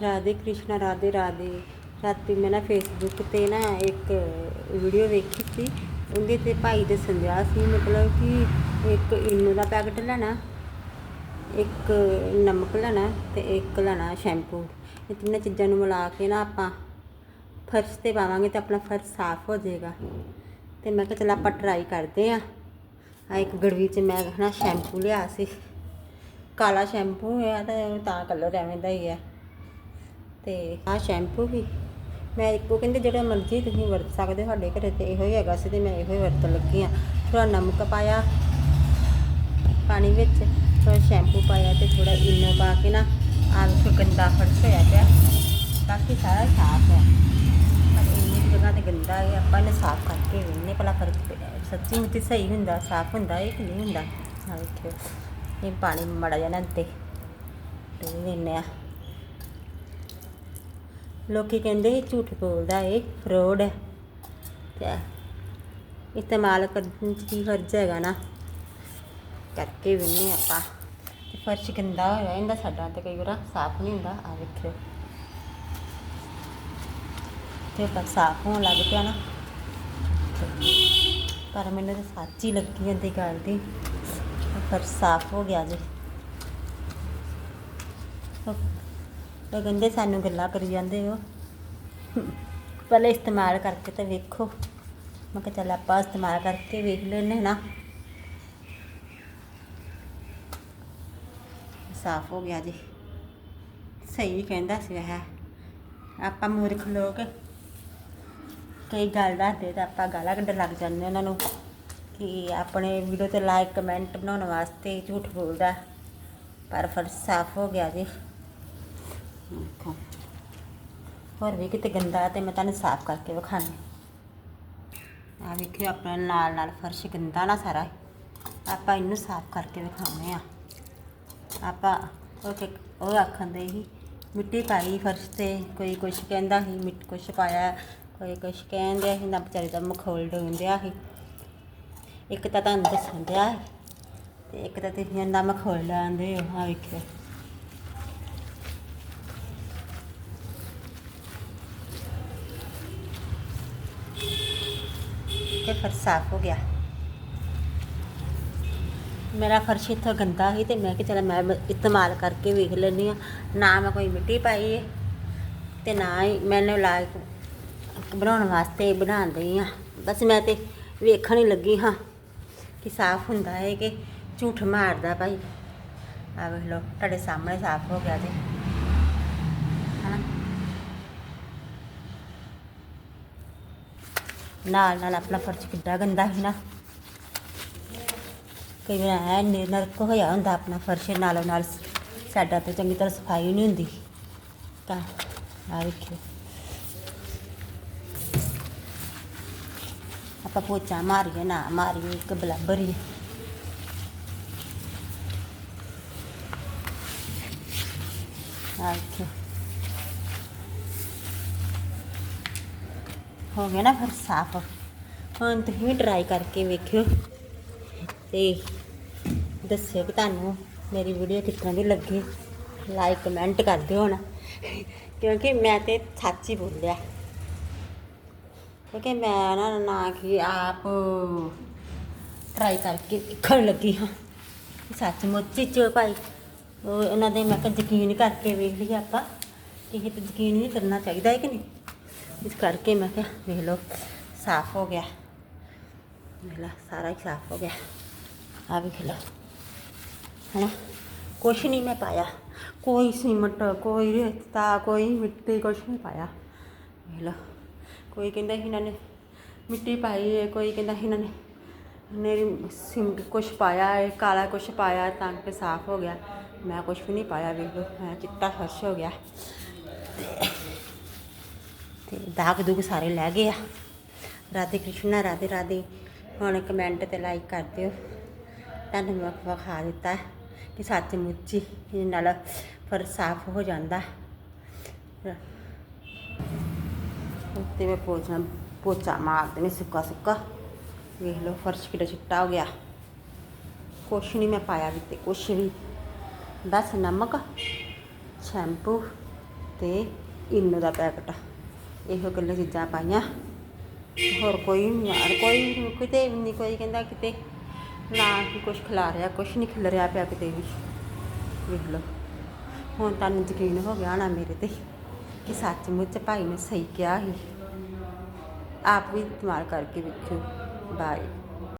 ਰਾਧੇ ਕ੍ਰਿਸ਼ਨਾ, ਰਾਧੇ ਰਾਧੇ। ਰਾਤੀ ਮੈਂ ਨਾ ਫੇਸਬੁੱਕ ਤੇ ਨਾ ਇੱਕ ਵੀਡੀਓ ਵੇਖੀ ਸੀ। ਉਹਦੇ ਤੇ ਭਾਈ ਦੇ ਸੰਦਿਆ ਸੀ, ਮਤਲਬ ਕਿ ਇੱਕ ਇਨੋ ਦਾ ਪੈਕਟ ਲੈਣਾ, ਇੱਕ ਨਮਕ ਲੈਣਾ ਤੇ ਇੱਕ ਲੈਣਾ ਸ਼ੈਂਪੂ। ਇਹ ਤਿੰਨਾਂ ਚੀਜ਼ਾਂ ਨੂੰ ਮਿਲਾ ਕੇ ਨਾ ਆਪਾਂ ਫਰਸ਼ ਤੇ ਪਾਵਾਂਗੇ ਤਾਂ ਆਪਣਾ ਫਰਸ਼ ਸਾਫ਼ ਹੋ ਜਾਏਗਾ। ਤੇ ਮੈਂ ਕਿਹਾ ਚਲ ਆਪਾਂ ਟਰਾਈ ਕਰਦੇ ਆ ਆ ਇੱਕ ਗੜਵੀ ਚ ਮੈਂ ਨਾ ਸ਼ੈਂਪੂ ਲਿਆ ਸੀ। ਕਾਲਾ ਸ਼ੈਂਪੂ ਹੈ ਤੇ ਤਾਂ ਕਲਰ ਐਵੇਂ ਦਾ ਹੀ ਹੈ ਤੇ ਆਹ ਸ਼ੈਂਪੂ ਵੀ। ਮੈਂ ਇੱਕੋ ਕਹਿੰਦੇ ਜਿਹੜਾ ਮਰਜ਼ੀ ਤੁਸੀਂ ਵਰਤ ਸਕਦੇ ਹੋ, ਸਾਡੇ ਘਰੇ ਤੇ ਇਹੋ ਹੀ ਹੈਗਾ ਸੀ ਤੇ ਮੈਂ ਇਹੋ ਹੀ ਵਰਤਣ ਲੱਗੀ ਆ ਥੋੜਾ ਨਮਕ ਪਾਇਆ ਪਾਣੀ ਵਿੱਚ ਥੋੜਾ ਸ਼ੈਂਪੂ ਪਾਇਆ ਤੇ ਥੋੜਾ ਇਨੋ ਪਾ ਕੇ ਨਾ ਆਹ ਵੇਖੋ ਗੰਦਾ ਫਰਸ਼ ਹੋਇਆ ਪਿਆ। ਬਾਕੀ ਸਾਰਾ ਸਾਫ਼ ਹੈ। ਪਰ ਇੰਨੀ ਜਗ੍ਹਾ ਤੇ ਗੰਦਾ ਹੈ ਆਪਾਂ ਇਹਨੂੰ ਸਾਫ਼ ਕਰਕੇ ਵੇਖਨੇ ਭਲਾ ਫ਼ਰਕ ਸੱਚੀ ਮੁੱਚੀ ਸਹੀ ਹੁੰਦਾ, ਸਾਫ਼ ਹੁੰਦਾ ਹੈ ਕਿ ਨਹੀਂ ਹੁੰਦਾ? ਆਹ ਵੇਖਿਓ। ਇਹ ਪਾਣੀ ਮੜਾ ਜਾਣਾ ਤੇ ਤੇ ਦਿੰਨੇ ਆ ਲੋਕੀ ਕਹਿੰਦੇ ਇਹ ਝੂਠ ਬੋਲਦਾ ਇਹ ਫਰੋਡ ਹੈ। ਤੇ ਇਸਤੇਮਾਲ ਕਰਨ ਚ ਕੀ ਫਰਜ਼ ਹੈਗਾ ਨਾ। ਕਰਕੇ ਵਿੰਨੇ ਆਪਾਂ। ਤੇ ਫਰਸ਼ ਗੰਦਾ ਹੋਇਆ ਇਹਦਾ ਸਾਡਾ ਤੇ ਕਈ ਵਾਰ ਸਾਫ਼ ਨਹੀਂ ਹੁੰਦਾ ਆ ਵੇਖਿਓ। ਤੇ ਤਾਂ ਸਾਫ਼ ਹੋਣ ਲੱਗ ਪਿਆ ਨਾ। ਪਰ ਮੈਨੂੰ ਤਾਂ ਸੱਚ ਹੀ ਲੱਗੀ ਜਾਂਦੀ ਗੱਲ ਦੀ। ਫਰਸ਼ ਸਾਫ਼ ਹੋ ਗਿਆ ਜੀ। ਉਹ ਕਹਿੰਦੇ ਸਾਨੂੰ ਗੱਲਾਂ ਕਰੀ ਜਾਂਦੇ ਹੋ। ਪਹਿਲੇ ਇਸਤੇਮਾਲ ਕਰਕੇ ਤਾਂ ਵੇਖੋ। ਮੈਂ ਕਿਹਾ ਚੱਲ ਆਪਾਂ ਇਸਤੇਮਾਲ ਕਰਕੇ ਵੇਖ ਲੈਨੇ ਨਾ। ਸਾਫ਼ ਹੋ ਗਿਆ ਜੀ। ਸਹੀ ਕਹਿੰਦਾ ਸੀ ਇਹ। ਆਪਾਂ ਮੂਰਖ ਲੋਕ ਕਈ ਗੱਲ ਦੱਸਦੇ ਤਾਂ ਆਪਾਂ ਗਾਲਾਂ ਕੱਢਣ ਲੱਗ ਜਾਂਦੇ ਉਹਨਾਂ ਨੂੰ ਕਿ ਆਪਣੇ ਵੀਡੀਓ ਤੇ ਲਾਈਕ ਕਮੈਂਟ ਬਣਾਉਣ ਵਾਸਤੇ ਝੂਠ ਬੋਲਦਾ। ਪਰ ਫਿਰ ਸਾਫ਼ ਹੋ ਗਿਆ ਜੀ। ਦੇਖੋ ਹੋਰ ਵੀ ਕਿਤੇ ਗੰਦਾ ਤੇ ਮੈਂ ਤੁਹਾਨੂੰ ਸਾਫ਼ ਕਰਕੇ ਵਿਖਾਣੀ ਆ ਵੇਖਿਓ ਆਪਣਾ ਨਾਲ ਨਾਲ ਫਰਸ਼ ਗੰਦਾ ਨਾ ਸਾਰਾ। ਆਪਾਂ ਇਹਨੂੰ ਸਾਫ਼ ਕਰਕੇ ਵਿਖਾਉਂਦੇ ਆ ਆਪਾਂ ਉਹ ਕਿ ਉਹ ਆਖਣ ਦੇ ਹੀ ਮਿੱਟੀ ਪਾਈ ਫਰਸ਼ ਤੇ, ਕੋਈ ਕੁਛ ਕਹਿੰਦਾ ਸੀ, ਮਿੱਟ ਕੁਛ ਪਾਇਆ, ਕੋਈ ਕੁਛ ਕਹਿੰਦੇ ਸੀ, ਨਾ ਵਿਚਾਰੇ ਦਾ ਮਖੌਲ ਡੋਂਦਿਆ ਸੀ। ਇੱਕ ਤਾਂ ਤੁਹਾਨੂੰ ਦੱਸਣ ਦਿਆ ਸੀ ਤੇ ਇੱਕ ਤਾਂ ਤੁਸੀਂ ਨਾ ਮਖੌਲ ਲਾਉਂਦੇ ਹੋ ਆ ਵੇਖਿਓ। ਤੇ ਫਿਰ ਸਾਫ਼ ਹੋ ਗਿਆ। ਮੇਰਾ ਫਰਸ਼ ਇੱਥੋਂ ਗੰਦਾ ਸੀ ਤੇ ਮੈਂ ਕਿ ਚਲ ਮੈਂ ਇਸਤੇਮਾਲ ਕਰਕੇ ਵੇਖ ਲੈਂਦੀ ਆ ਨਾ ਮੈਂ ਕੋਈ ਮਿੱਟੀ ਪਾਈ ਹੈ ਤੇ ਨਾ ਹੀ ਮੈਨੂੰ ਲਾਇਕ ਬਣਾਉਣ ਵਾਸਤੇ ਬਣਾਉਂਦੀ ਆ ਬਸ ਮੈਂ ਤੇ ਵੇਖਣ ਹੀ ਲੱਗੀ ਹਾਂ ਕਿ ਸਾਫ਼ ਹੁੰਦਾ ਹੈ ਕਿ ਝੂਠ ਮਾਰਦਾ ਭਾਈ। ਆ ਵੇਖ ਲਓ, ਤੁਹਾਡੇ ਸਾਹਮਣੇ ਸਾਫ਼ ਹੋ ਗਿਆ ਜੀ ਹਨਾ ਨਾਲ ਨਾਲ ਆਪਣਾ ਫਰਸ਼ ਕਿੱਡਾ ਗੰਦਾ ਸੀ ਨਾ। ਕਈ ਵਾਰ ਐ ਨਰਕ ਹੋਇਆ ਹੁੰਦਾ ਆਪਣਾ ਫਰਸ਼ ਨਾਲੋਂ ਨਾਲ ਸਾਡਾ ਤੇ ਚੰਗੀ ਤਰ੍ਹਾਂ ਸਫ਼ਾਈ ਨਹੀਂ ਹੁੰਦੀ। ਤਾਂ ਆ ਵੇਖਿਓ। ਆਪਾਂ ਪੋਚਾ ਮਾਰੀਏ, ਨਾ ਮਾਰੀਏ, ਇੱਕ ਬਰਾਬਰ ਹੀ ਆ ਵੇਖਿਓ। ਹੋ ਗਿਆ ਨਾ ਫਿਰ ਸਾਫ਼। ਹੁਣ ਤੁਸੀਂ ਵੀ ਟਰਾਈ ਕਰਕੇ ਵੇਖਿਓ। ਤੇ ਦੱਸਿਓ ਕਿ ਤੁਹਾਨੂੰ ਮੇਰੀ ਵੀਡੀਓ ਕਿਸ ਤਰ੍ਹਾਂ ਦੀ ਲੱਗੀ। ਲਾਈਕ ਕਮੈਂਟ ਕਰ ਦਿਓ ਨਾ ਕਿਉਂਕਿ ਮੈਂ ਤੇ ਸੱਚ ਹੀ ਬੋਲਿਆ। ਕਿਉਂਕਿ ਮੈਂ ਨਾ ਨਾ ਕਿ ਆਪ ਟਰਾਈ ਕਰਕੇ ਦੇਖਣ ਲੱਗੀ ਹਾਂ। ਕਿ ਸੱਚਮੁੱਚ ਚ ਭਾਈ। ਉਹ ਉਹਨਾਂ ਦੇ ਮੈਂ ਕਿਹਾ ਯਕੀਨ ਕਰਕੇ ਵੇਖ ਲਈ ਆਪਾਂ ਇਹ ਤੇ ਯਕੀਨ ਨਹੀਂ ਕਰਨਾ ਚਾਹੀਦਾ ਹੈ ਕਿ ਨਹੀਂ। ਇਸ ਕਰਕੇ ਮੈਂ ਕਿਹਾ ਵੇਖ ਲਓ ਸਾਫ਼ ਹੋ ਗਿਆ ਵੇਖ ਲਾ ਸਾਰਾ ਹੀ ਸਾਫ਼ ਹੋ ਗਿਆ ਆ ਵੇਖ ਲਓ ਹਨਾ ਕੁਛ ਨਹੀਂ ਮੈਂ ਪਾਇਆ ਕੋਈ ਸੀਮਟ ਕੋਈ ਰੇਤਾ ਕੋਈ ਮਿੱਟੀ ਕੁਛ ਨਹੀਂ ਪਾਇਆ ਵੇਖ ਲਓ ਕੋਈ ਕਹਿੰਦਾ ਸੀ ਇਹਨਾਂ ਨੇ ਮਿੱਟੀ ਪਾਈ ਹੈ ਕੋਈ ਕਹਿੰਦਾ ਸੀ ਇਹਨਾਂ ਨੇ ਮੇਰੀ ਸਿਮਟ ਕੁਛ ਪਾਇਆ ਹੈ ਕਾਲਾ ਕੁਛ ਪਾਇਆ ਤਾਂ ਕਿ ਸਾਫ਼ ਹੋ ਗਿਆ ਮੈਂ ਕੁਛ ਵੀ ਨਹੀਂ ਪਾਇਆ ਵੇਖ ਲਓ ਮੈਂ ਚਿੱਟਾ ਫਰਸ਼ ਹੋ ਗਿਆ ਤੇ ਦਾਗ ਦੁਗ ਸਾਰੇ ਲੈ ਗਏ ਆ। ਰਾਧੇ ਕ੍ਰਿਸ਼ਨ, ਰਾਧੇ ਰਾਧੇ, ਹੁਣ ਕਮੈਂਟ ਤੇ ਲਾਈਕ ਕਰ ਦਿਓ। ਤੁਹਾਨੂੰ ਮੈਂ ਵਿਖਾ ਦਿੱਤਾ ਕਿ ਸੱਚਮੁੱਚ ਹੀ ਨਾਲ ਫਰ ਸਾਫ਼ ਹੋ ਜਾਂਦਾ ਉੱਤੇ ਮੈਂ ਪੋਚਾ ਪੋਚਾ ਮਾਰ ਦੇਣੀ, ਸੁੱਕਾ ਸੁੱਕਾ। ਵੇਖ ਲਓ, ਫਰਸ਼ ਕਿੱਡਾ ਚਿੱਟਾ ਹੋ ਗਿਆ। ਕੁਛ ਨਹੀਂ ਮੈਂ ਪਾਇਆ ਵੀ ਤੇ ਕੁਛ ਵੀ। ਬਸ ਨਮਕ, ਸ਼ੈਂਪੂ ਤੇ ਇਨੋ ਦਾ ਪੈਕਟ। ਇਹੋ ਗੱਲਾਂ ਚੀਜ਼ਾਂ ਪਾਈਆਂ। ਹੋਰ ਕੋਈ ਨਹੀਂ ਯਾਰ, ਕੋਈ ਕਿਤੇ ਵੀ ਨਹੀਂ ਕੋਈ ਕਹਿੰਦਾ ਕਿਤੇ। ਨਾ ਕਿ ਕੁਝ ਖਿਲਾ ਰਿਹਾ ਕੁਝ ਨਹੀਂ ਖਿਲ ਰਿਹਾ ਪਿਆ ਕਿਤੇ ਵੀ। ਵੇਖ ਲਓ, ਹੁਣ ਤੁਹਾਨੂੰ ਯਕੀਨ ਹੋ ਗਿਆ ਨਾ ਮੇਰੇ ਤੇ, ਕਿ ਸੱਚਮੁੱਚ ਭਾਈ ਨੇ ਸਹੀ ਕਿਹਾ ਸੀ। ਆਪ ਵੀ ਇਸਤੇਮਾਲ ਕਰਕੇ ਵੇਖੋ ਬਾਏ